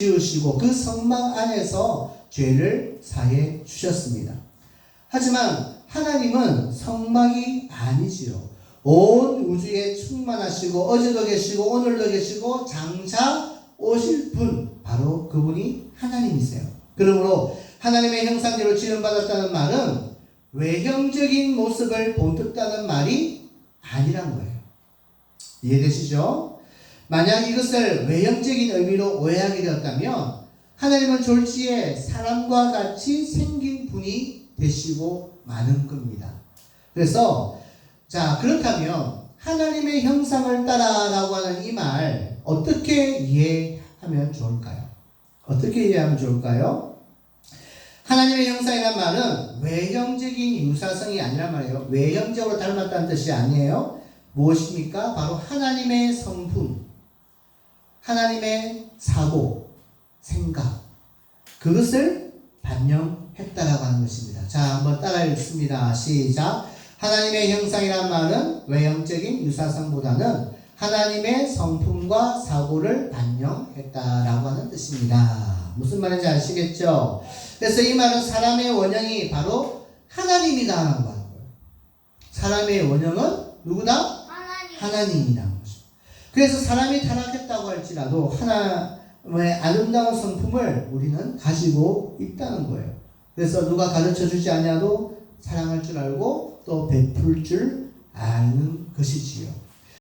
지으시고 그 성막 안에서 죄를 사해 주셨습니다. 하지만 하나님은 성막이 아니지요. 온 우주에 충만하시고 어제도 계시고 오늘도 계시고 장차 오실 분 바로 그분이 하나님이세요. 그러므로 하나님의 형상대로 지음받았다는 말은 외형적인 모습을 본뜻다는 말이 아니란 거예요. 이해되시죠? 만약 이것을 외형적인 의미로 오해하게 되었다면 하나님은 졸지에 사람과 같이 생긴 분이 되시고 마는 겁니다. 그래서 자 그렇다면 하나님의 형상을 따라라고 하는 이 말 어떻게 이해하면 좋을까요? 어떻게 이해하면 좋을까요? 하나님의 형상이란 말은 외형적인 유사성이 아니란 말이에요. 외형적으로 닮았다는 뜻이 아니에요. 무엇입니까? 바로 하나님의 성품, 하나님의 사고, 생각, 그것을 반영했다라고 하는 것입니다. 자, 한번 따라 읽습니다. 시작. 하나님의 형상이란 말은 외형적인 유사성보다는 하나님의 성품과 사고를 반영했다라고 하는 뜻입니다. 무슨 말인지 아시겠죠? 그래서 이 말은 사람의 원형이 바로 하나님이다라고 하는 거예요. 사람의 원형은 누구다? 하나님. 하나님이라는 거죠. 그래서 사람이 타락했다고 할지라도 하나님의 아름다운 성품을 우리는 가지고 있다는 거예요. 그래서 누가 가르쳐 주지 않아도 사랑할 줄 알고 또 베풀 줄 아는 것이지요.